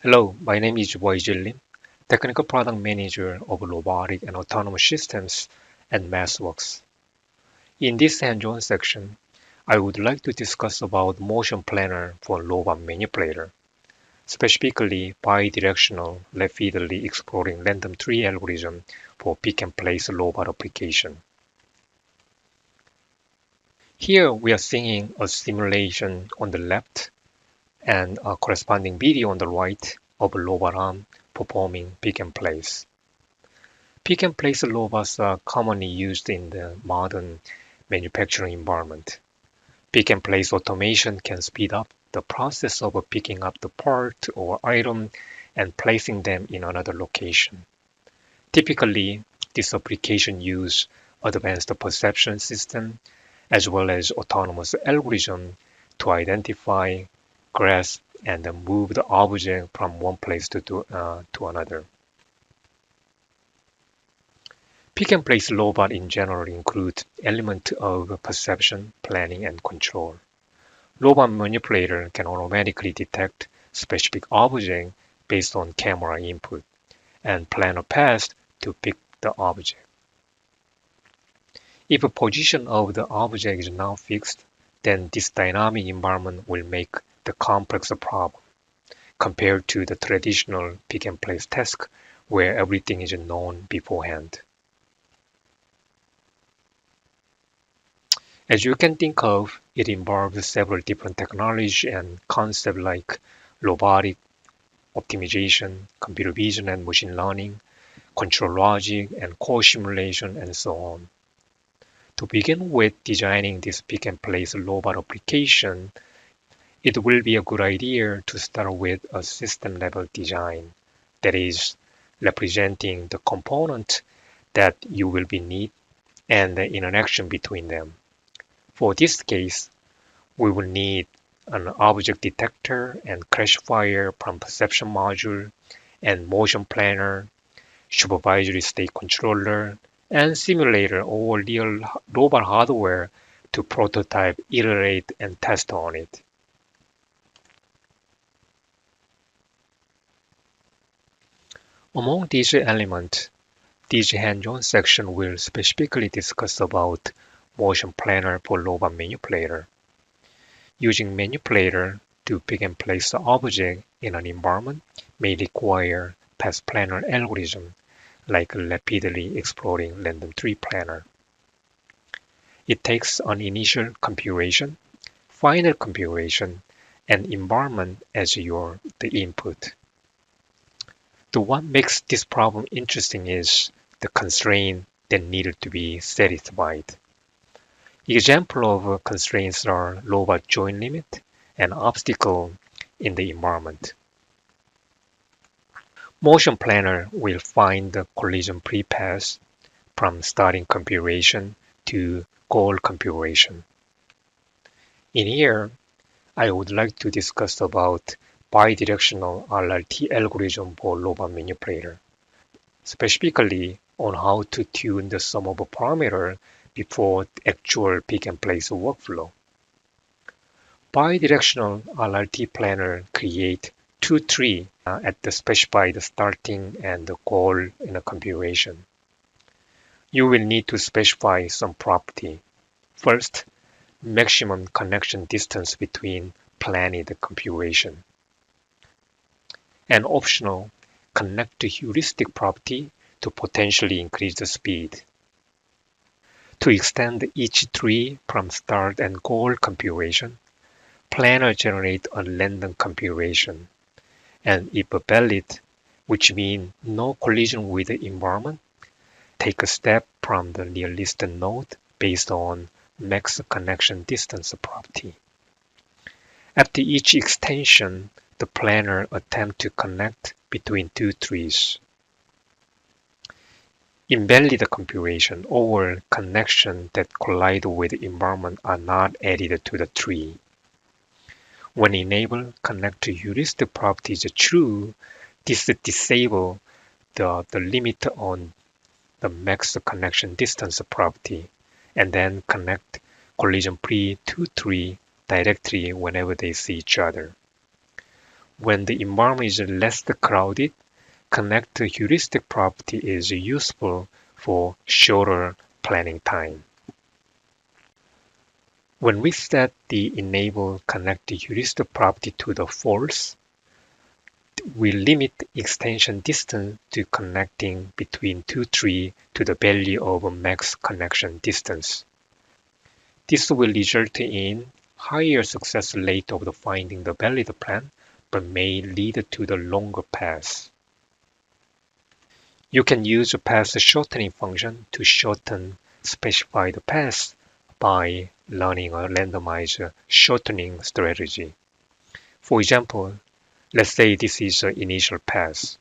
Hello, my name is Boyjil Lim, Technical Product Manager of Robotic and Autonomous Systems at MathWorks. In this hands-on section, I would like to discuss about motion planner for robot manipulator, specifically bidirectional rapidly exploring random tree algorithm for pick-and-place robot application. Here we are seeing a simulation on the left and a corresponding video on the right of a robot arm performing pick and place. Pick and place robots are commonly used in the modern manufacturing environment. Pick and place automation can speed up the process of picking up the part or item and placing them in another location. Typically, this application uses advanced perception system as well as autonomous algorithm to identify and move the object from one place to, to, uh, to another. Pick and place robot in general include element of perception, planning, and control. Robot manipulator can automatically detect specific object based on camera input and plan a path to pick the object. If a position of the object is not fixed, then this dynamic environment will make the complex problem compared to the traditional pick and place task where everything is known beforehand. As you can think of, it involves several different technologies and concepts like robotic optimization, computer vision and machine learning, control logic and core simulation, and so on. To begin with designing this pick and place robot application, it will be a good idea to start with a system level design that is representing the component that you will be need and the interaction between them. For this case, we will need an object detector and classifier from perception module and motion planner, supervisory state controller, and simulator or real robot hardware to prototype, iterate, and test on it. Among these elements, this hands-on section will specifically discuss about motion planner for robot manipulator. Using manipulator to pick and place the object in an environment may require path planner algorithm like rapidly exploring random tree planner. It takes an initial configuration, final configuration, and environment as your the input. The what makes this problem interesting is the constraint that needed to be satisfied. Example of constraints are robot joint limit and obstacle in the environment. Motion Planner will find the collision pre-pass from starting configuration to goal configuration. In here, I would like to discuss about bidirectional RLT algorithm for robot manipulator, specifically on how to tune the sum of a parameter before the actual pick and place workflow. Bidirectional RLT planner create two trees uh, at the specified starting and the goal in a configuration. You will need to specify some property. First, maximum connection distance between planned configuration and optional connect to heuristic property to potentially increase the speed. To extend each tree from start and goal configuration, planner generate a random configuration. And if a valid, which means no collision with the environment, take a step from the nearest node based on max connection distance property. After each extension, the planner attempt to connect between two trees. Invalid configuration or connection that collide with the environment are not added to the tree. When enable connect to heuristic properties true, this disable the, the limit on the max connection distance property and then connect collision pre to tree directly whenever they see each other. When the environment is less crowded, connect heuristic property is useful for shorter planning time. When we set the enable connect heuristic property to the false, we limit extension distance to connecting between two trees to the value of max connection distance. This will result in higher success rate of the finding the valid plan, but may lead to the longer path. You can use a path shortening function to shorten specified paths by learning a randomized shortening strategy. For example, let's say this is an initial path.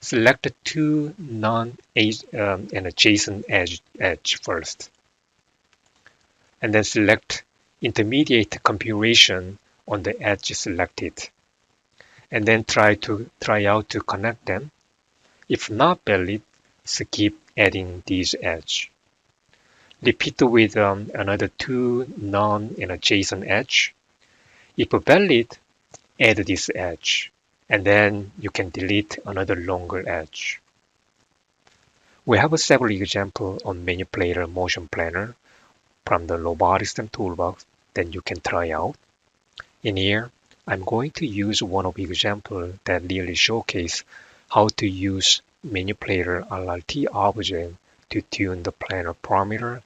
Select two non um, and adjacent edge, edge first, and then select intermediate configuration on the edge selected, and then try to try out to connect them if not valid, skip adding these edge. Repeat with um, another two non and adjacent edge. If valid, add this edge, and then you can delete another longer edge. We have several examples on manipulator motion planner from the robotics toolbox that you can try out. In here, I'm going to use one of the examples that really showcase how to use manipulator LRT object to tune the planar parameter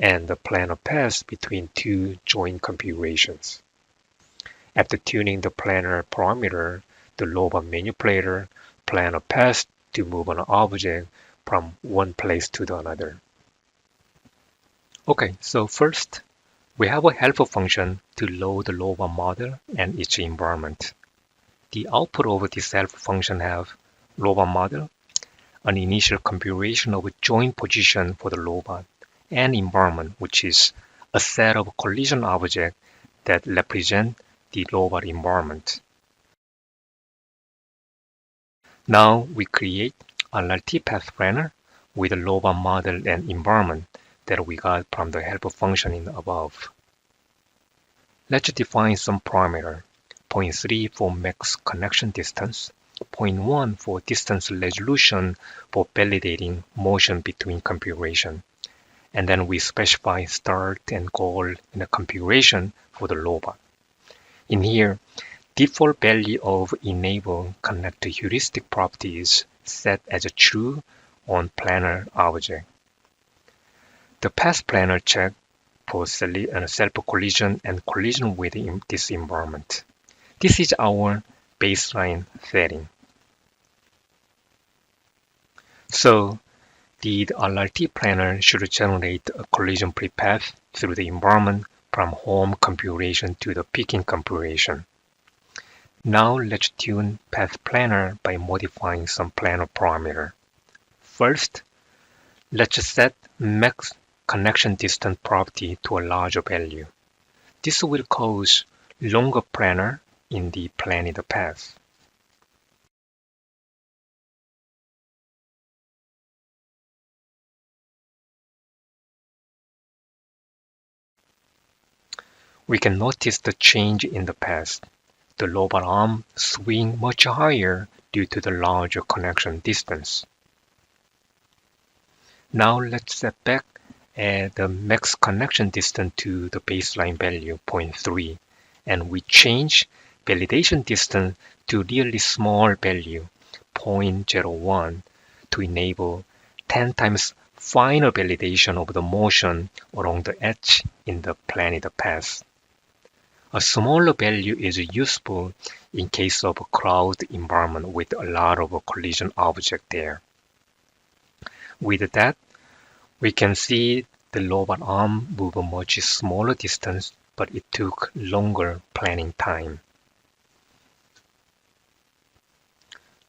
and the planar path between two joint configurations. After tuning the planar parameter, the robot manipulator planar path to move an object from one place to the another. Okay, so first, we have a helper function to load the robot model and its environment. The output of this helper function have robot model, an initial configuration of a joint position for the robot, and environment, which is a set of collision objects that represent the robot environment. Now we create a LRT path planner with a robot model and environment that we got from the helper function in the above. Let's define some parameter, 0.3 for max connection distance, 0.1 for distance resolution for validating motion between configuration. And then we specify start and goal in the configuration for the robot. In here, default value of enable connect heuristic properties set as a true on planar object. The path planner check for self-collision uh, and collision with this environment. This is our baseline setting. So the LRT planner should generate a collision-free path through the environment from home configuration to the picking configuration. Now let's tune path planner by modifying some planner parameter. First, let's set max connection distance property to a larger value. This will cause longer planar in the planned path. We can notice the change in the path. The robot arm swing much higher due to the larger connection distance. Now let's set back add the max connection distance to the baseline value 0.3 and we change validation distance to really small value 0.01 to enable 10 times final validation of the motion along the edge in the planned path. A smaller value is useful in case of a crowd environment with a lot of collision object there. With that, we can see the robot arm move a much smaller distance, but it took longer planning time.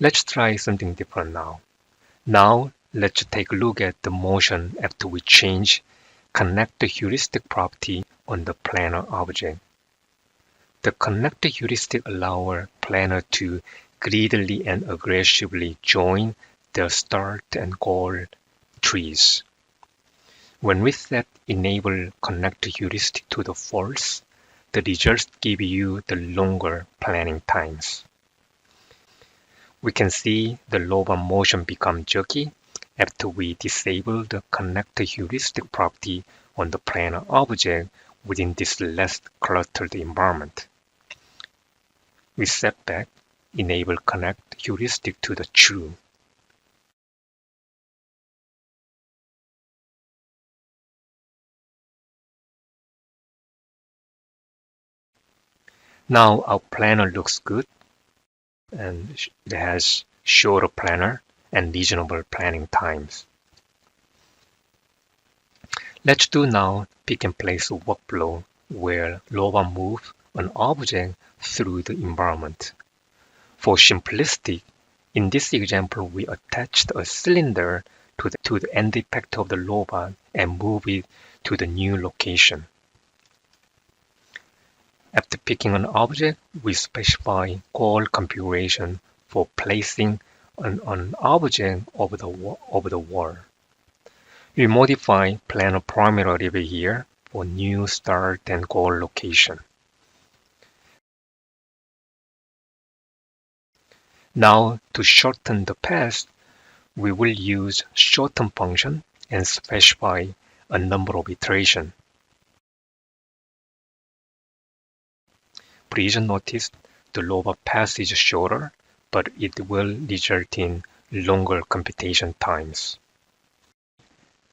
Let's try something different now. Now, let's take a look at the motion after we change connect the heuristic property on the planar object. The connect heuristic allow our planner to greedily and aggressively join the start and goal trees. When we set enable connect heuristic to the false, the results give you the longer planning times. We can see the lobar motion become jerky after we disable the connect heuristic property on the planar object within this less cluttered environment. We set back, enable connect heuristic to the true. Now our planner looks good and it has shorter planner and reasonable planning times. Let's do now pick and place workflow where lobar move an object through the environment. For simplicity, in this example, we attached a cylinder to the, to the end effector of the lobar and move it to the new location. After picking an object, we specify goal configuration for placing an, an object over the, over the wall. We modify planar parameter over here for new start and goal location. Now to shorten the path, we will use shorten function and specify a number of iterations. Please notice the lobar path is shorter, but it will result in longer computation times.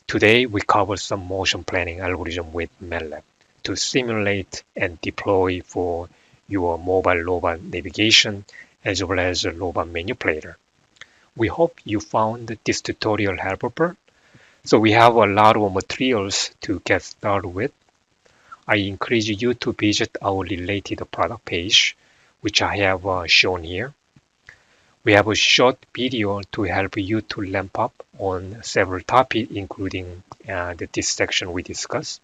Today, we cover some motion planning algorithm with MATLAB to simulate and deploy for your mobile robot navigation as well as a lobar manipulator. We hope you found this tutorial helpful. So we have a lot of materials to get started with. I encourage you to visit our related product page, which I have uh, shown here. We have a short video to help you to ramp up on several topics, including uh, the, this section we discussed.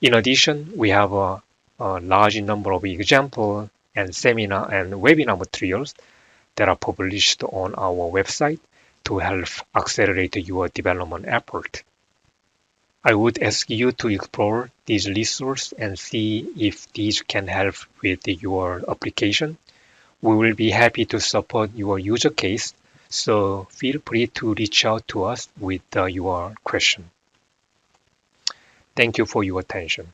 In addition, we have a, a large number of example and seminar and webinar materials that are published on our website to help accelerate your development effort. I would ask you to explore these resources and see if these can help with your application. We will be happy to support your user case, so feel free to reach out to us with uh, your question. Thank you for your attention.